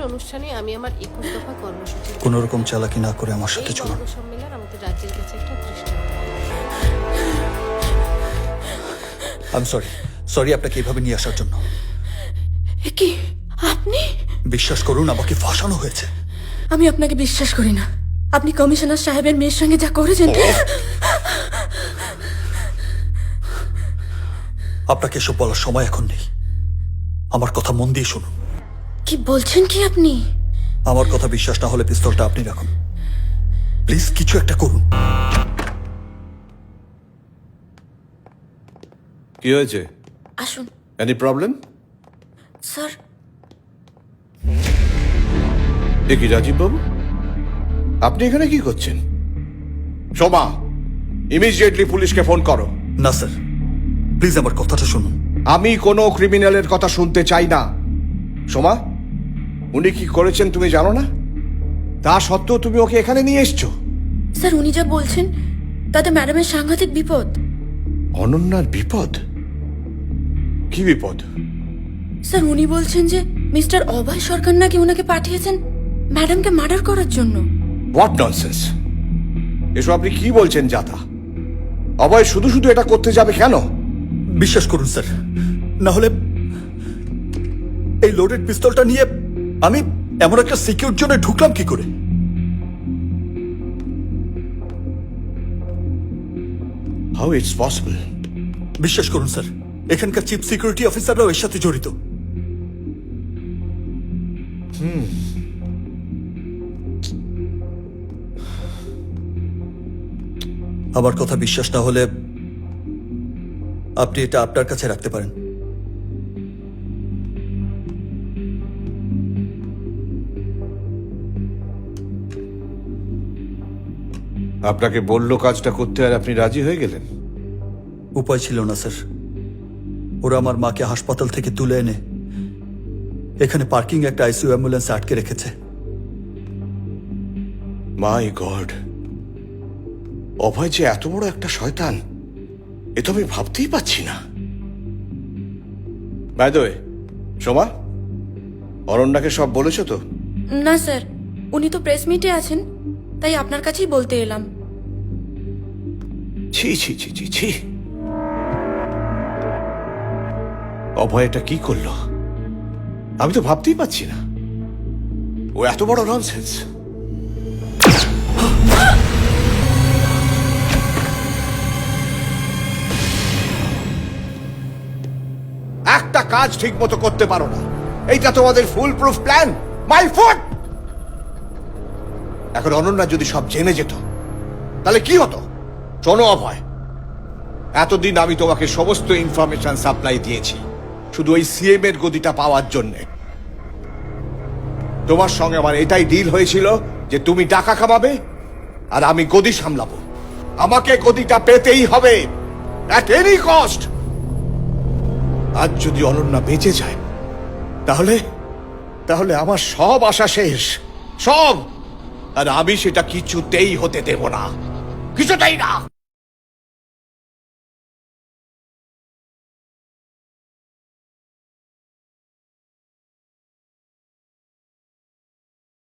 আজকের অনুষ্ঠানে আমি আমার একুশ দফা কর্মসূচি কোনো রকম চালাকি না করে আমার সাথে এই চলুন। আমাদের রাজ্যের কাছে একটা দৃষ্টান্ত আই সরি সরি আপনাকে এভাবে নিয়ে আসার জন্য। এ কি আপনি? বিশ্বাস করুন আমাকে ফাঁসানো হয়েছে। আমি আপনাকে বিশ্বাস করি না। আপনি কমিশনার সাহেবের মেয়ের সঙ্গে যা করেছেন আপনাকে এসব বলার সময় এখন নেই। আমার কথা মন দিয়ে শুনুন। কি বলছেন কি আপনি? আমার কথা বিশ্বাস না হলে পিস্তলটা আপনি রাখুন। প্লিজ কিছু একটা করুন। কি হয়েছে? আসুন। Any problem sir. এ কি রাজীব বাবু আপনি এখানে কি করছেন? সোমা ইমিডিয়েটলি পুলিশকে ফোন করো। না স্যার। প্লিজ আমার কথাটা শুনুন। আমি কোনো ক্রিমিনালের কথা শুনতে চাই না। সোমা উনি কি করেছেন তুমি জানো না? তা সত্ত্বেও তুমি ওকে এখানে নিয়ে এসছো? স্যার উনি যা বলছেন তাতে ম্যাডামের সাংঘাতিক বিপদ। অনন্যার বিপদ? কি বিপদ? স্যার উনি বলছেন যে মিস্টার অভয় সরকার নাকি ওনাকে পাঠিয়েছেন ম্যাডামকে মার্ডার করার জন্য। হোয়াট ননসেন্স এসব আপনি কি বলছেন জাতা? অভয় শুধু শুধু এটা করতে যাবে কেন? বিশ্বাস করুন স্যার। না হলে এই লোডেড পিস্তলটা নিয়ে আমি এমন একটা সিকিউর জোনে ঢুকলাম কি করে? হাউ ইটস পসিবল বিশ্বাস করুন স্যার এখানকার চিফ সিকিউরিটি অফিসাররাও এর সাথে জড়িত। আমার কথা বিশ্বাস না হলে আপনি এটা আপনার কাছে রাখতে পারেন। আপনাকে বলল কাজটা করতে আর আপনি রাজি হয়ে গেলেন? উপায় ছিল না স্যার। ওরা আমার মাকে হাসপাতাল থেকে তুলে এনে এখানে পার্কিং একটা আইসিউ অ্যাম্বুলেন্স আটকে রেখেছে। মাই গড। অভয় যে এত বড় একটা শয়তান এ তো আমি ভাবতেই পাচ্ছি না। বাইদয়ে সোমা অরণ্যাকে সব বলেছ তো? না স্যার। উনি তো প্রেস মিটে আছেন। তাই আপনার কাছেই বলতে এলাম। ছি ছি ছি ছি ছি। অভয় এটা কি করল? আমি তো ভাবতেই পাচ্ছি না। ও এত বড় ননসেন্স একটা কাজ ঠিক মতো করতে পারো না। এইটা তোমাদের foolproof plan my foot এখন অনন্যা যদি সব জেনে যেত, তাহলে কি হতো? শোনো অভয়, এতদিন আমি তোমাকে সমস্ত ইনফরমেশন সাপ্লাই দিয়েছি, শুধু ওই সিএম এর গদিটা পাওয়ার জন্য। তোমার সঙ্গে আমার এটাই ডিল হয়েছিল যে তুমি টাকা কামাবে আর আমি গদি সামলাবো। আমাকে গদিটা পেতেই হবে অ্যাট কস্ট আজ যদি অনন্যা বেঁচে যায়, তাহলে তাহলে আমার সব আশা শেষ, সব! আর আমি সেটা কিছুতেই হতে দেব না। কিছুটাই না!